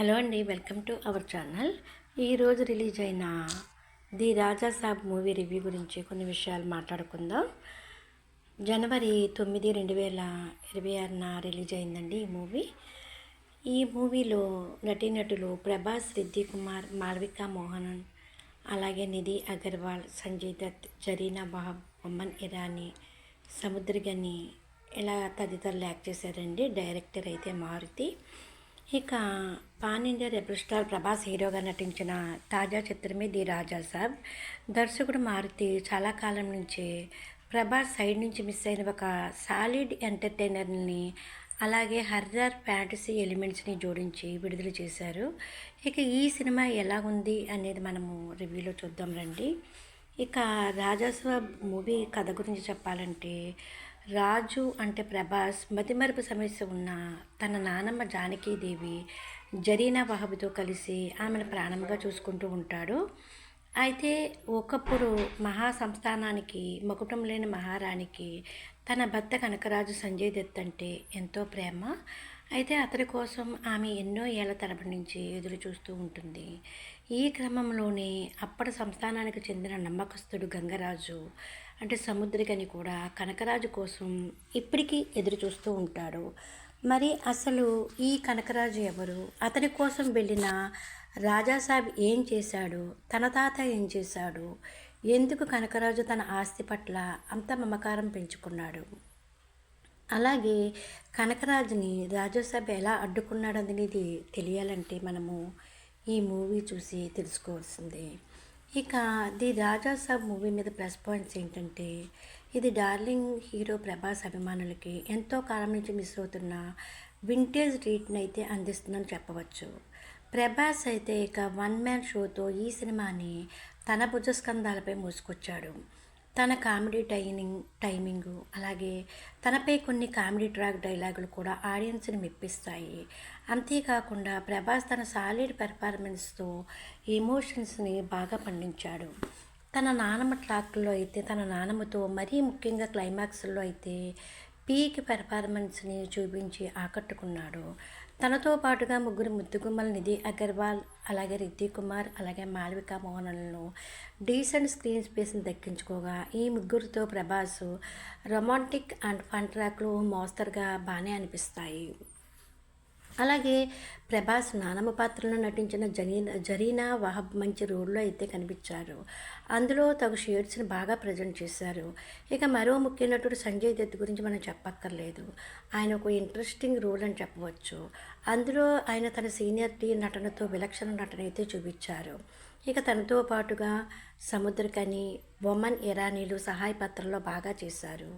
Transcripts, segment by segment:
Hello అండి welcome to our channel. ఈరోజు release అయిన the Raja Saab movie review గురించి కొన్ని విషయాలు మాట్లాడుకుందాం. జనవరి తొమ్మిది రెండు వేల ఇరవై ఆరున రిలీజ్ అయిందండి ఈ మూవీ. ఈ మూవీలో నటీనటులు ప్రభాస్ రిద్ది కుమార్ మాళవిక మోహన్ అలాగే నిధి అగర్వాల్ సంజయ్ దత్ జరీనా బహబ్ బొమ్మన్ ఇరానీ సముద్రగని ఇలా తదితరులు యాక్ట్ చేశారండి. డైరెక్టర్ అయితే మారుతి. ఇక pan India rebel star Prabhas హీరోగా నటించిన తాజా చిత్రమే ది రాజా సాబ్. దర్శకుడు మారుతి చాలా కాలం నుంచి ప్రభాస్ సైడ్ నుంచి మిస్ అయిన ఒక సాలిడ్ ఎంటర్టైనర్ని అలాగే హర్రర్ ఫ్యాంటసీ ఎలిమెంట్స్ని జోడించి విడుదల చేశారు. ఇక ఈ సినిమా ఎలా ఉంది అనేది మనము రివ్యూలో చూద్దాం రండి. ఇక రాజాసాబ్ మూవీ కథ గురించి చెప్పాలంటే రాజు అంటే ప్రభాస్ మతిమరుపు సమస్య ఉన్న తన నానమ్మ జానకీదేవి జరీనా వహబితో కలిసి ఆమెను ప్రాణంగా చూసుకుంటూ ఉంటాడు. అయితే ఒకప్పుడు మహా సంస్థానానికి మకుటం లేని మహారాణికి తన భర్త కనకరాజు సంజయ్ దత్ అంటే ఎంతో ప్రేమ. అయితే అతడి కోసం ఆమె ఎన్నో ఏళ్ళ తరబడి నుంచి ఎదురు చూస్తూ ఉంటుంది. ఈ క్రమంలోనే అప్పటి సంస్థానానికి చెందిన నమ్మకస్తుడు గంగరాజు అంటే సముద్రికని కూడా కనకరాజు కోసం ఇప్పటికీ ఎదురు చూస్తూ ఉంటాడు. మరి అసలు ఈ కనకరాజు ఎవరు? అతని కోసం వెళ్ళిన రాజాసాబ్ ఏం చేశాడు? తన తాత ఏం చేశాడు? ఎందుకు కనకరాజు తన ఆస్తి పట్ల అంత మమకారం పెంచుకున్నాడు? అలాగే కనకరాజుని రాజాసాబ్ ఎలా అడ్డుకున్నాడనేది తెలియాలంటే మనము ఈ మూవీ చూసి తెలుసుకోవాల్సిందే. ఇక ది రాజా సాబ్ మూవీ మీద ప్లస్ పాయింట్స్ ఏంటంటే ఇది డార్లింగ్ హీరో ప్రభాస్ అభిమానులకి ఎంతో కాలం నుంచి మిస్ అవుతున్న వింటేజ్ రీట్ని అయితే అందిస్తుందని చెప్పవచ్చు. ప్రభాస్ అయితే ఇక వన్ మ్యాన్ షోతో ఈ సినిమాని తన భుజస్కంధాలపై మోసుకొచ్చాడు. తన కామెడీ టైమింగ్ టైమింగు అలాగే తనపై కొన్ని కామెడీ ట్రాక్ డైలాగులు కూడా ఆడియన్స్ని మెప్పిస్తాయి. అంతేకాకుండా ప్రభాస్ తన సాలిడ్ పెర్ఫార్మెన్స్తో ఎమోషన్స్ని బాగా పండించాడు. తన నానమ్మ ట్రాక్లో అయితే తన నానమ్మతో మరీ ముఖ్యంగా క్లైమాక్స్లో అయితే పీక్ పెర్ఫార్మెన్స్ని చూపించి ఆకట్టుకున్నాడు. తనతో పాటుగా ముగ్గురు ముద్దుగుమ్మల నిధి అగర్వాల్ అలాగే రిద్ది కుమార్ అలాగే మాళవిక మోహనలను డీసెంట్ స్క్రీన్ స్పేస్ని దక్కించుకోగా ఈ ముగ్గురితో ప్రభాస్ రొమాంటిక్ అండ్ ఫన్ ట్రాక్లు మోస్తరుగా బాగానే అనిపిస్తాయి. అలాగే ప్రభాస్ నానమ్మ పాత్రలో నటించిన జరీనా జరీనా వహబ్ మంచి రోల్లో అయితే కనిపించారు. అందులో తగు షేడ్స్ని బాగా ప్రజెంట్ చేశారు. ఇక మరో ముఖ్య నటుడు సంజయ్ దత్ గురించి మనం చెప్పక్కర్లేదు. ఆయన ఒక ఇంట్రెస్టింగ్ రోల్ అని చెప్పవచ్చు. అందులో ఆయన తన సీనియర్టీ నటనతో విలక్షణ నటన అయితే చూపించారు. ఇక తనతో పాటుగా సముద్రకని బొమ్మన్ ఇరానీలు సహాయ పాత్రలో బాగా చేశారు.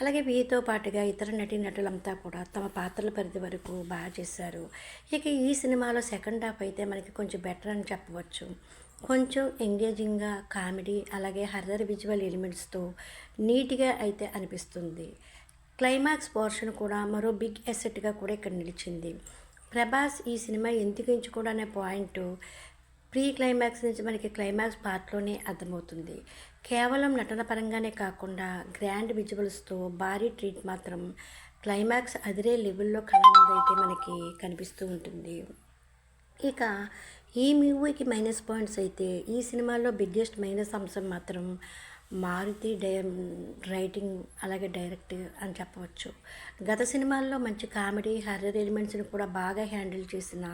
అలాగే వీరితో పాటుగా ఇతర నటీనటులంతా కూడా తమ పాత్రల పరిధి వరకు బాగా చేశారు. ఇక ఈ సినిమాలో సెకండ్ హాఫ్ అయితే మనకి కొంచెం బెటర్ అని చెప్పవచ్చు. కొంచెం ఎంగేజింగ్గా కామెడీ అలాగే హర్రర్ విజువల్ ఎలిమెంట్స్తో నీట్గా అయితే అనిపిస్తుంది. క్లైమాక్స్ పోర్షన్ కూడా మరో బిగ్ ఎసెట్గా కూడా ఇక్కడ నిలిచింది. ప్రభాస్ ఈ సినిమా ఎందుకు ఎంచుకోవడం పాయింట్ ప్రీ క్లైమాక్స్ నుంచి మనకి క్లైమాక్స్ పార్ట్లోనే అర్థమవుతుంది. కేవలం నటన పరంగానే కాకుండా గ్రాండ్ విజువల్స్తో భారీ ట్రీట్ మాత్రం క్లైమాక్స్ అదిరే లెవెల్లో కళ్ళ అయితే మనకి కనిపిస్తూ ఉంటుంది. ఇక ఈ మూవీకి మైనస్ పాయింట్స్ అయితే ఈ సినిమాలో బిగ్గెస్ట్ మైనస్ అంశం మాత్రం మారుతి డై రైటింగ్ అలాగే డైరెక్ట్ అని చెప్పవచ్చు. గత సినిమాల్లో మంచి కామెడీ హర్రర్ ఎలిమెంట్స్ని కూడా బాగా హ్యాండిల్ చేసిన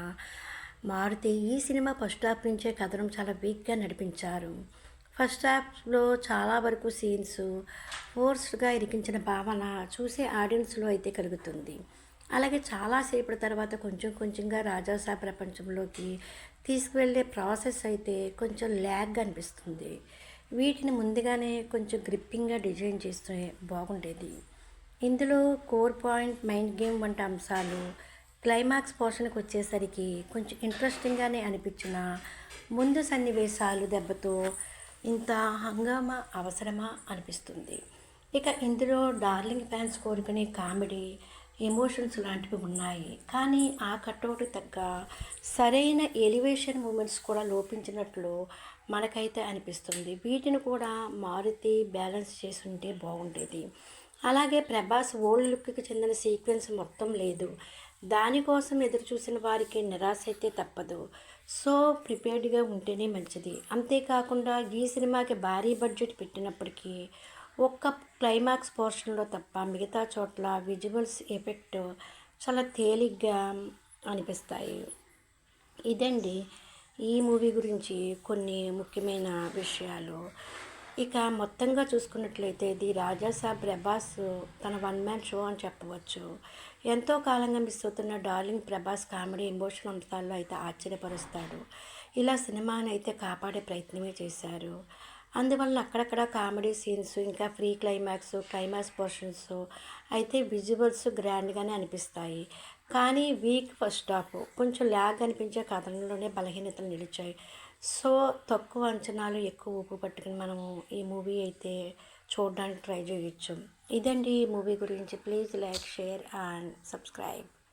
మారుతి ఈ సినిమా ఫస్ట్ హాఫ్ నుంచే కథనం చాలా వీక్గా నడిపించారు. ఫస్ట్ హాఫ్లో చాలా వరకు సీన్స్ ఫోర్స్డ్గా ఇరికించిన భావన చూసే ఆడియన్స్లో అయితే కలుగుతుంది. అలాగే చాలాసేపటి తర్వాత కొంచెం కొంచెంగా రాజాసా ప్రపంచంలోకి తీసుకువెళ్ళే ప్రాసెస్ అయితే కొంచెం ల్యాగ్ అనిపిస్తుంది. వీటిని ముందుగానే కొంచెం గ్రిప్పింగ్గా డిజైన్ చేస్తే బాగుండేది. ఇందులో కోర్ పాయింట్ మైండ్ గేమ్ వంటి అంశాలు క్లైమాక్స్ పోర్షన్కి వచ్చేసరికి కొంచెం ఇంట్రెస్టింగ్గానే అనిపించిన ముందు సన్నివేశాలు దెబ్బతో ఇంత హంగామా అవసరమా అనిపిస్తుంది. ఇక ఇందులో డార్లింగ్ ఫ్యాన్స్ కోరుకునే కామెడీ ఎమోషన్స్ లాంటివి ఉన్నాయి. కానీ ఆ కట్అవుట్ తగ్గ సరైన ఎలివేషన్ మూమెంట్స్ కూడా లోపించినట్లు మనకైతే అనిపిస్తుంది. వీటిని కూడా మారుతి బ్యాలెన్స్ చేసి ఉంటే బాగుండేది. అలాగే ప్రభాస్ ఓల్డ్ లుక్కి చెందిన సీక్వెన్స్ మొత్తం లేదు. దానికోసం ఎదురు చూసిన వారికి నిరాశ అయితే తప్పదు. సో ప్రిపేర్డ్గా ఉంటేనే మంచిది. అంతేకాకుండా ఈ సినిమాకి భారీ బడ్జెట్ పెట్టినప్పటికీ ఒక్క క్లైమాక్స్ పోర్షన్లో తప్ప మిగతా చోట్ల విజువల్స్ ఎఫెక్ట్ చాలా తేలిగ్గా అనిపిస్తాయి. ఇదండి ఈ మూవీ గురించి కొన్ని ముఖ్యమైన విషయాలు. ఇక మొత్తంగా చూసుకున్నట్లయితే ఇది రాజాసాబ్ ప్రభాస్ తన వన్ మ్యాన్ షో అని చెప్పవచ్చు. ఎంతో కాలంగా మిస్ అవుతున్న డార్లింగ్ ప్రభాస్ కామెడీ ఎమోషన్ అంశాల్లో అయితే ఆశ్చర్యపరుస్తాడు. ఇలా సినిమాని అయితే కాపాడే ప్రయత్నమే చేశారు. అందువలన అక్కడక్కడ కామెడీ సీన్స్ ఇంకా ఫ్రీ క్లైమాక్స్ క్లైమాక్స్ పోర్షన్స్ అయితే విజువల్స్ గ్రాండ్గానే అనిపిస్తాయి. కానీ వీక్ ఫస్ట్ హాఫ్ కొంచెం ల్యాగ్ అనిపించే కథనంలోనే బలహీనతలు నిలిచాయి. సో తక్కువ అంచనాలు ఎక్కువ ఊపు పట్టుకుని మనము ఈ మూవీ అయితే చూడడానికి ట్రై చేయొచ్చు. ఇదండి ఈ మూవీ గురించి. Please like share and subscribe.